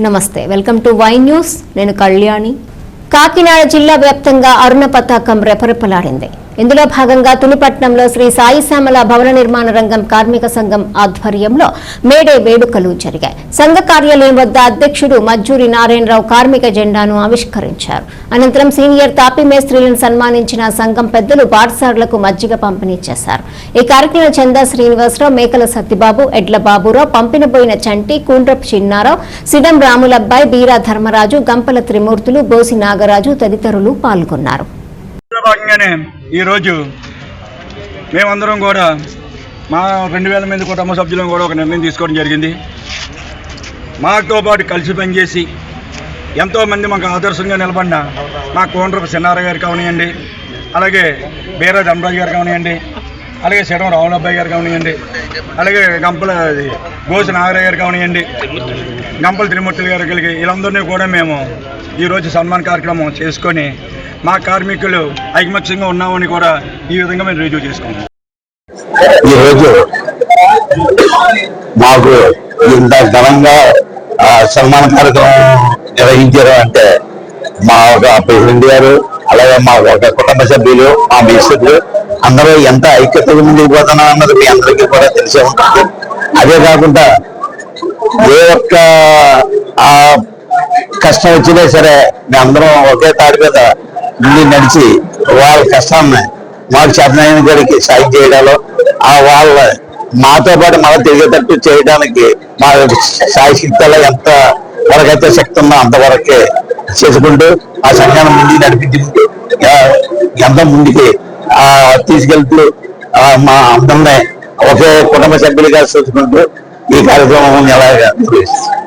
నమస్తే welcome to Y news. నేను కళ్యాణి. కాకినాడ జిల్లా వ్యాప్తంగా అరుణ పతాకం రెపరెపలాడింది. ఇందులో భాగంగా తునిపట్నంలో శ్రీ సాయి శ్యామల భవన నిర్మాణ రంగం కార్మిక సంఘం ఆధ్వర్యంలో మేడే వేడుకలు జరిగాయి. సంఘ కార్యాలయం వద్ద అధ్యక్షుడు మజ్జూరి నారాయణరావు కార్మిక జెండాను ఆవిష్కరించారు. అనంతరం సీనియర్ తాపీ మేస్త్రీలను సన్మానించిన సంఘం పెద్దలు పాఠశాలలకు మజ్జిగ పంపిణీ చేశారు. ఈ కార్యక్రమంలో చందా శ్రీనివాసరావు మేకల సత్యబాబు ఎడ్ల బాబురావు పంపినపోయిన చంటి కూండ్రపు చిన్నారావు సిడం రాములబ్బాయి బీరా ధర్మరాజు గంపల త్రిమూర్తులు బోసి నాగరాజు తదితరులు పాల్గొన్నారు. భాగంగానే ఈరోజు మేమందరం కూడా మా రెండు వేల మంది కుటుంబ సభ్యులను కూడా ఒక నిర్ణయం తీసుకోవడం జరిగింది. మాతో పాటు కలిసి పనిచేసి ఎంతోమంది మాకు ఆదర్శంగా నిలబడిన మా కోండ్రపు సిన్నార గారు కావనియండి అలాగే బీరా ధనరాజు గారు కావనియండి అలాగే శరం రావులబ్బాయి గారు కావనియండి అలాగే గంపల అది గోసి గారు కావనియండి గంపల త్రిమూర్తులు గారు కలిగి వీళ్ళందరినీ కూడా మేము ఈరోజు సన్మాన్ కార్యక్రమం చేసుకొని మా కార్మికులు ఐకమత్యంగా ఉన్నామని కూడా ఈ విధంగా మేము రుజువు చేసుకున్నాం. ఈరోజు మాకు ఇంత ఘనంగా సన్మాన కార్యక్రమం నిర్వహించారు అంటే మా ఒక ప్రెసిడెంట్ గారు అలాగే మా ఒక కుటుంబ సభ్యులు మా మినిస్టర్లు అందరూ ఎంత ఐక్యతగా ముందుకు పోతున్నా అన్నది మీ అందరికీ కూడా తెలిసే ఉంటుంది. అదే కాకుండా ఏ ఒక్క కష్టం వచ్చినా సరే మేమందరం ఒకే తాడి మీద ముందు నడిచి వాళ్ళ కష్టాన్ని మాకు చేతనైన గారికి సాయం చేయడాలో ఆ వాళ్ళ మాతో పాటు మళ్ళీ తిరిగేటట్టు చేయడానికి మా సాయి సాయశక్తిలో ఎంత వరకైతే శక్తి ఉందో అంతవరకే చేసుకుంటూ ఆ సంఘాన్ని ముందు నడిపించుకుంటూ ఎంత ముందుకి ఆ తీసుకెళ్తూ మా అందరినీ ఒకే కుటుంబ సభ్యులుగా చూసుకుంటూ ఈ కార్యక్రమం ఎలాగా నిర్వహిస్తాం